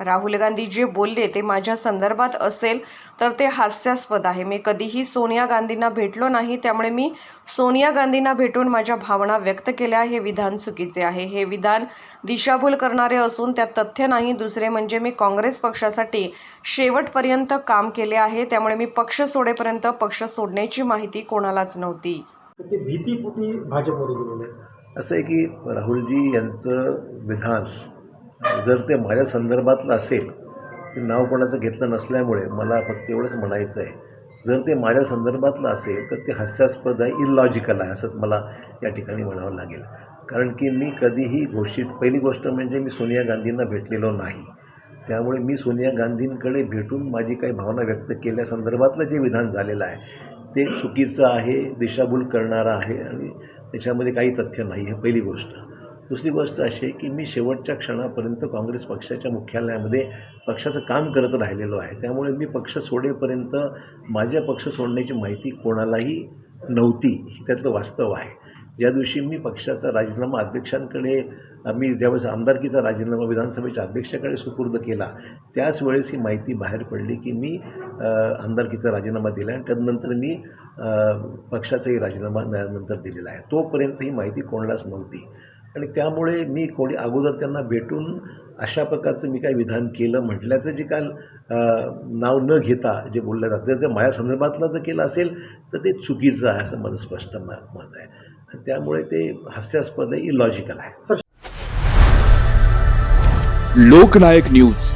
राहुल गांधी जे बोलले ते माझ्या संदर्भात असेल तर ते हास्यास्पद आहे. मी कधीही सोनिया गांधींना भेटलो नाही त्यामुळे मी सोनिया गांधींना भेटून माझ्या भावना व्यक्त केल्या हे विधान चुकीचे आहे. हे विधान दिशाभूल करणारे असून त्यात तथ्य नाही. दुसरे म्हणजे मी काँग्रेस पक्षासाठी शेवटपर्यंत काम केले आहे. त्यामुळे मी पक्ष सोडेपर्यंत पक्ष सोडण्याची माहिती कोणालाच नव्हती. भीतीपोटी भाजपमध्ये. असं आहे की राहुलजी यांचं विधान जर ते माझ्या संदर्भातलं असेल ते नाव कोणाचं घेतलं नसल्यामुळे मला फक्त एवढंच म्हणायचं आहे. जर ते माझ्या संदर्भातलं असेल तर ते हास्यास्पद आहे इलॉजिकल आहे असंच मला या ठिकाणी म्हणावं लागेल. कारण की मी कधीही घोषित पहिली गोष्ट म्हणजे मी सोनिया गांधींना भेटलेलो नाही. त्यामुळे मी सोनिया गांधींकडे भेटून माझी काही भावना व्यक्त केल्या संदर्भातलं जे विधान झालेलं आहे ते चुकीचं आहे दिशाभूल करणारं आहे आणि त्याच्यामध्ये काही तथ्य नाही आहे पहिली गोष्ट. दुसरी गोष्ट अशी की मी शेवटच्या क्षणापर्यंत काँग्रेस पक्षाच्या मुख्यालयामध्ये पक्षाचं काम करत राहिलेलो आहे. त्यामुळे मी पक्ष सोडेपर्यंत माझ्या पक्ष सोडण्याची माहिती कोणालाही नव्हती हे त्यातलं वास्तव आहे. ज्या दिवशी मी पक्षाचा राजीनामा अध्यक्षांकडे मी ज्यावेळेस आमदारकीचा राजीनामा विधानसभेच्या अध्यक्षाकडे सुपूर्द केला त्याच वेळेस ही माहिती बाहेर पडली की मी आमदारकीचा राजीनामा दिला आणि त्यानंतर मी पक्षाचाही राजीनामा नंतर दिलेला आहे. तोपर्यंत ही माहिती कोणालाच नव्हती. आणि त्यामुळे मी कोणी अगोदर त्यांना भेटून अशा प्रकारचं मी काय विधान केलं. म्हटल्याचं जे काल नाव न घेता जे बोललं जातं जर ते माझ्या संदर्भातलं जर केलं असेल तर ते चुकीचं आहे असं माझं स्पष्ट मत आहे. आणि त्यामुळे ते हास्यास्पद आहे इलॉजिकल आहे. लोकनायक न्यूज.